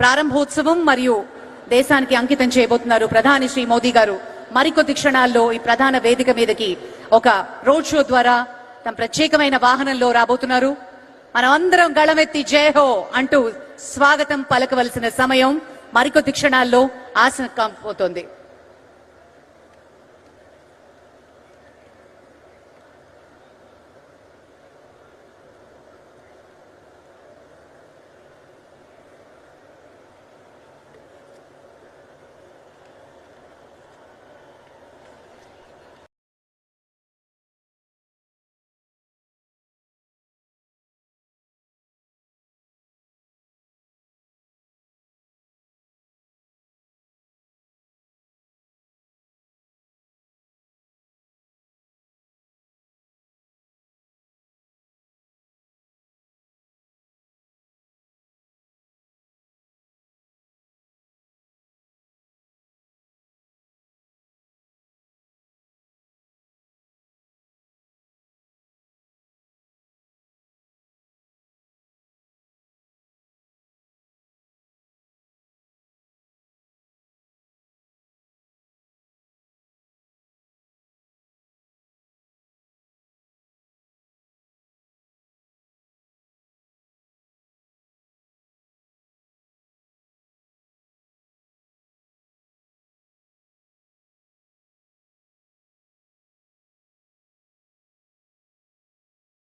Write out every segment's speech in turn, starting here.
ప్రారంభోత్సవం మరియు దేశానికి అంకితం చేయబోతున్నారు ప్రధాని శ్రీ మోదీ గారు. మరికొద్ది క్షణాల్లో ఈ ప్రధాన వేదిక మీదకి ఒక రోడ్ షో ద్వారా తమ ప్రత్యేకమైన వాహనంలో రాబోతున్నారు. మనం అందరం గళమెత్తి జై హో అంటూ స్వాగతం పలకవలసిన సమయం మరికొద్ది క్షణాల్లో ఆసన కాబోతోంది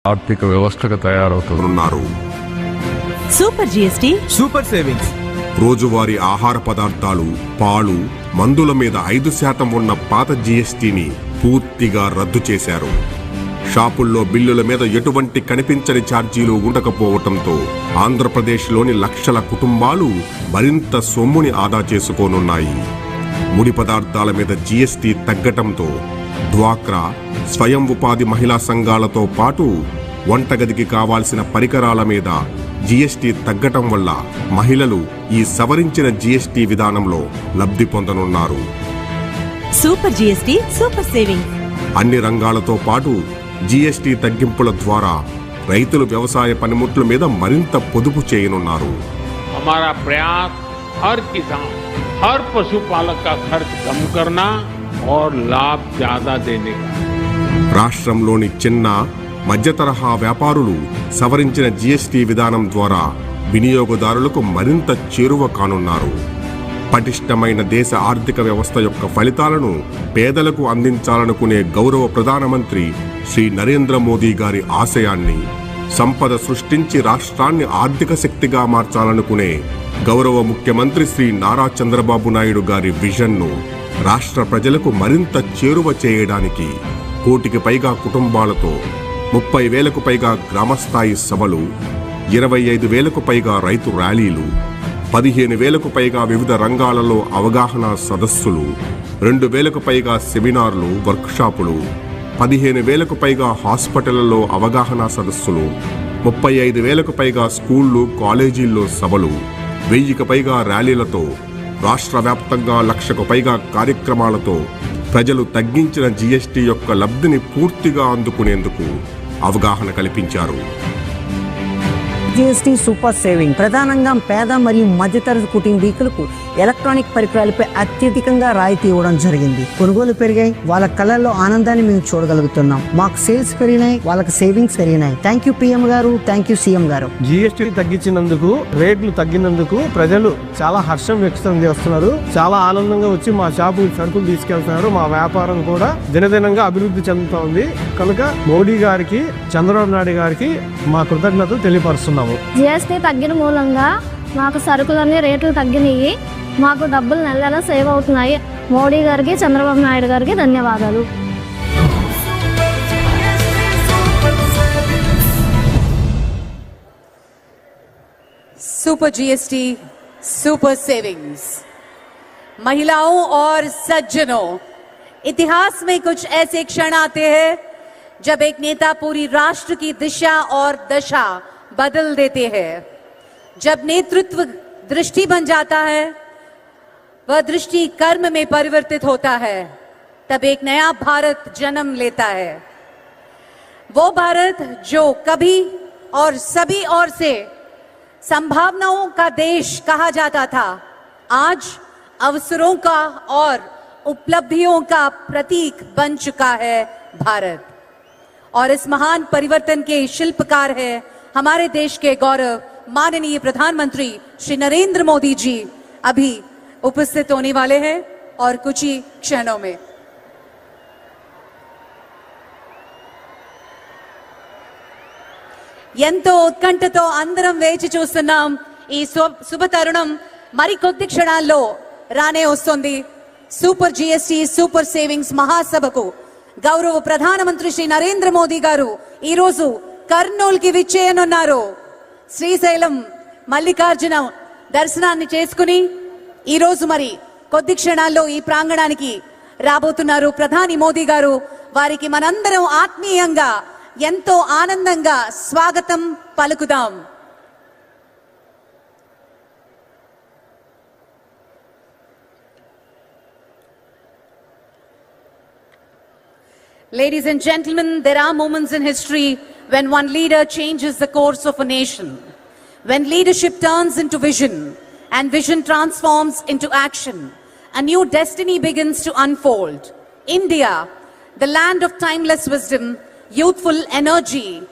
ఆర్థిక వ్యవస్థగా తయారవుతుంది. ఉన్నారు. Super GST super savings. రోజువారీ ఆహార పదార్థాలు పాలు మందుల మీద ఐదు శాతం ఉన్న పాత జీఎస్టీని పూర్తిగా రద్దు చేశారు. షాపుల్లో బిల్లుల మీద ఎటువంటి కనిపించని ఛార్జీలు ఉండకపోవటంతో ఆంధ్రప్రదేశ్లోని లక్షల కుటుంబాలు మరింత సొమ్ముని ఆదా చేసుకోనున్నాయి. ముడి పదార్థాల మీద జీఎస్టీ తగ్గటంతో డ్వాక్రా స్వయం ఉపాధి మహిళా సంఘాలతో పాటు వంటగదికి కావాల్సిన పరికరాల మీద జీఎస్టీ తగ్గటం వల్ల మహిళలు ఈ సవరించిన జీఎస్టీ విధానంలో లబ్ధి పొందనున్నారు సూపర్ జిఎస్టి సూపర్ సేవింగ్ అన్ని రంగాలతో పాటు జీఎస్టీ తగ్గింపుల ద్వారా రైతులు వ్యవసాయ పనిముట్ల మీద మరింత పొదుపు చేయనున్నారు हमारा प्रयास हर किसान हर पशुपालक का खर्च कम करना और लाभ ज्यादा देने का है। రాష్ట్రంలోని చిన్న మధ్యతరహా వ్యాపారులు సవరించిన జీఎస్టీ విధానం ద్వారా వినియోగదారులకు మరింత చేరువ కానున్నారు పటిష్టమైన దేశ ఆర్థిక వ్యవస్థ యొక్క ఫలితాలను పేదలకు అందించాలనుకునే గౌరవ ప్రధానమంత్రి శ్రీ నరేంద్ర మోదీ గారి ఆశయాన్ని సంపద సృష్టించి రాష్ట్రాన్ని ఆర్థిక శక్తిగా మార్చాలనుకునే గౌరవ ముఖ్యమంత్రి శ్రీ నారా చంద్రబాబు నాయుడు గారి విజన్ను రాష్ట్ర ప్రజలకు మరింత చేరువ చేయడానికి కోటికి పైగా కుటుంబాలతో ముప్పై వేలకు పైగా గ్రామస్థాయి సభలు ఇరవై ఐదు వేలకు పైగా రైతు ర్యాలీలు పదిహేను వేలకు పైగా వివిధ రంగాలలో అవగాహన సదస్సులు రెండు వేలకు పైగా సెమినార్లు వర్క్షాపులు పదిహేను వేలకు పైగా హాస్పిటళ్ళలో అవగాహన సదస్సులు ముప్పై ఐదు వేలకు పైగా స్కూళ్ళు కాలేజీల్లో సభలు వెయ్యికి పైగా ర్యాలీలతో రాష్ట్ర వ్యాప్తంగా లక్షకు పైగా కార్యక్రమాలతో ప్రజలు తగ్గించిన జీఎస్టీ యొక్క లబ్ధిని పూర్తిగా అందుకునేందుకు అవగాహన కల్పించారు. జిఎస్టీ సూపర్ సేవింగ్ ప్రధానంగా పేద మరియు మధ్యతరగతి కుటుంబీకులకు ఎలక్ట్రానిక్ పరికరాలపై అత్యధికంగా రాయితీ ఇవ్వడం జరిగింది. కొనుగోలు పెరిగాయి. వాళ్ళ కళల్లో ఆనందాన్ని మేము చూడగలుగుతున్నాం. మాకు సేల్స్ పెరిగినాయి. వాళ్ళకి సేవింగ్స్ పెరిగినాయి. Thank you PM garu. Thank you CM garu. GST తగ్గించినందుకు రేట్లు తగ్గినందుకు ప్రజలు చాలా హర్షం వ్యక్తం చేస్తున్నారు. చాలా ఆనందంగా వచ్చి మా షాపు సరుకులు తీసుకెళ్తున్నారు. మా వ్యాపారం కూడా దినదినంగా అభివృద్ధి చెందుతా ఉంది. కనుక మోడీ గారికి చంద్రబాబు నాయుడు గారికి మా కృతజ్ఞతలు తెలియపరుస్తున్నాము. జిఎస్టీ తగ్గిన మూలంగా మాకు సరుకులన్నీ రేట్లు తగ్గినాయి మాకు డబ్బులు నెల నెల సేవ్ అవుతున్నాయి మోడీ గారికి చంద్రబాబు నాయుడు గారికి ధన్యవాదాలు सुपर जीएसटी सुपर सेविंग्स महिलाओं और सज्जनों इतिहास में कुछ ऐसे क्षण आते हैं जब एक नेता पूरी राष्ट्र की दिशा और दशा बदल देते हैं जब नेतृत्व दृष्टि बन जाता है, वह दृष्टि कर्म में परिवर्तित होता है, तब एक नया भारत जन्म लेता है। वो भारत जो कभी और सभी और से संभावनाओं का देश कहा जाता था, आज अवसरों का और उपलब्धियों का प्रतीक बन चुका है भारत। और इस महान परिवर्तन के शिल्पकार है हमारे देश के गौरव माननीय प्रधानमंत्री श्री नरेंद्र मोदी जी अभी उपस्थित होने वाले हैं और कुछ ही क्षणों में ఎంతో ఉత్కంఠతో అందరం వేచి చూస్తున్నాం ఈ శుభ- శుభ తరుణం మరికొద్ది క్షణాల్లో రానే వస్తుంది సూపర్ జిఎస్టి సూపర్ సేవింగ్స్ మహాసభకు గౌరవ ప్రధానమంత్రి శ్రీ నరేంద్ర మోదీ గారు ఈ రోజు కర్నూల్ కి విచ్చేయనున్నారు శ్రీశైలం మల్లికార్జున దర్శనాన్ని చేసుకుని ఈ రోజు మరి కొద్ది క్షణాల్లో ఈ ప్రాంగణానికి రాబోతున్నారు. ప్రధాని మోదీ గారు వారికి మనందరం ఆత్మీయంగా ఎంతో ఆనందంగా స్వాగతం పలుకుదాం. Ladies and gentlemen, there are moments in history when one leader changes the course of a nation, when leadership turns into vision and vision transforms into action. A new destiny begins to unfold. India, the land of timeless wisdom, youthful energy,